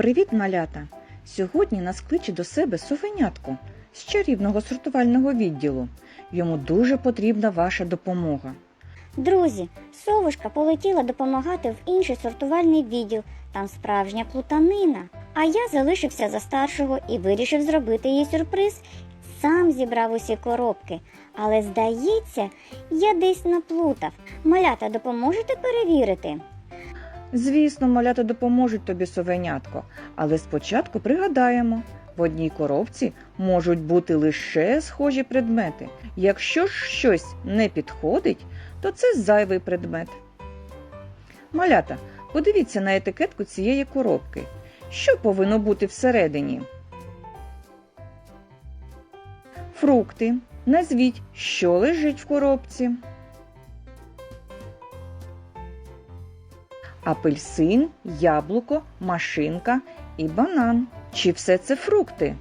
Привіт, малята! Сьогодні нас кличе до себе совенятко з чарівного сортувального відділу. Йому дуже потрібна ваша допомога. Друзі, совушка полетіла допомагати в інший сортувальний відділ. Там справжня плутанина. А я залишився за старшого і вирішив зробити їй сюрприз. Сам зібрав усі коробки. Але здається, я десь наплутав. Малята, допоможете перевірити? Звісно, малята допоможуть тобі совенятко, але спочатку пригадаємо, в одній коробці можуть бути лише схожі предмети. Якщо ж щось не підходить, то це зайвий предмет. Малята, подивіться на етикетку цієї коробки. Що повинно бути всередині? Фрукти. Назвіть, що лежить в коробці. Апельсин, яблуко, машинка і банан. Чи все це фрукти?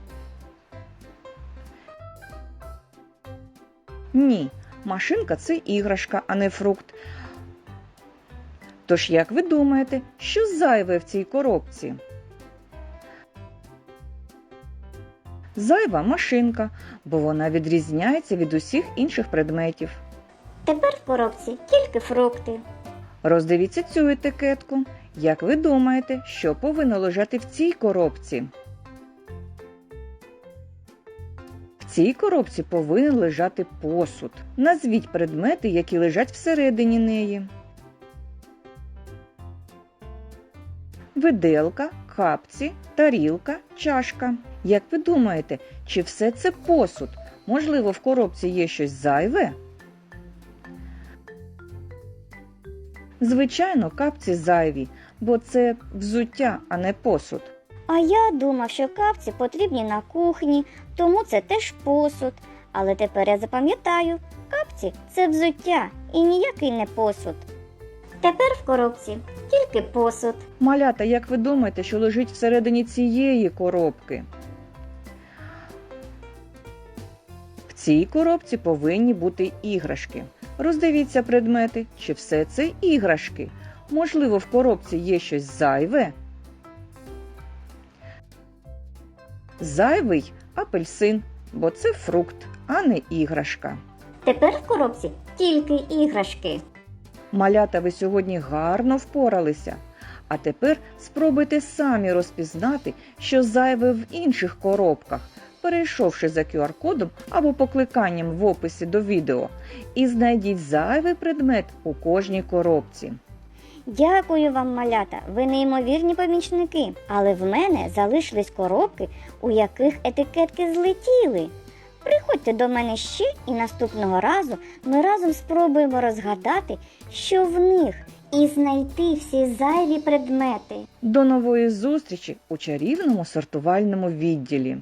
Ні, машинка це іграшка, а не фрукт. Тож, як ви думаєте, що зайве в цій коробці? Зайва машинка, бо вона відрізняється від усіх інших предметів. Тепер в коробці тільки фрукти. Роздивіться цю етикетку. Як ви думаєте, що повинно лежати в цій коробці? В цій коробці повинен лежати посуд. Назвіть предмети, які лежать всередині неї. Виделка, капці, тарілка, чашка. Як ви думаєте, чи все це посуд? Можливо, в коробці є щось зайве? Звичайно, капці зайві, бо це взуття, а не посуд. А я думав, що капці потрібні на кухні, тому це теж посуд. Але тепер я запам'ятаю, капці це взуття і ніякий не посуд. Тепер в коробці тільки посуд. Малята, як ви думаєте, що лежить всередині цієї коробки? В цій коробці повинні бути іграшки. Роздивіться предмети, чи все це іграшки. Можливо, в коробці є щось зайве. Зайвий апельсин, бо це фрукт, а не іграшка. Тепер в коробці тільки іграшки. Малята, ви сьогодні гарно впоралися. А тепер спробуйте самі розпізнати, що зайве в інших коробках, перейшовши за QR-кодом або покликанням в описі до відео, і знайдіть зайвий предмет у кожній коробці. Дякую вам, малята, ви неймовірні помічники. Але в мене залишились коробки, у яких етикетки злетіли. Приходьте до мене ще і наступного разу ми разом спробуємо розгадати, що в них, і знайти всі зайві предмети. До нової зустрічі у чарівному сортувальному відділі.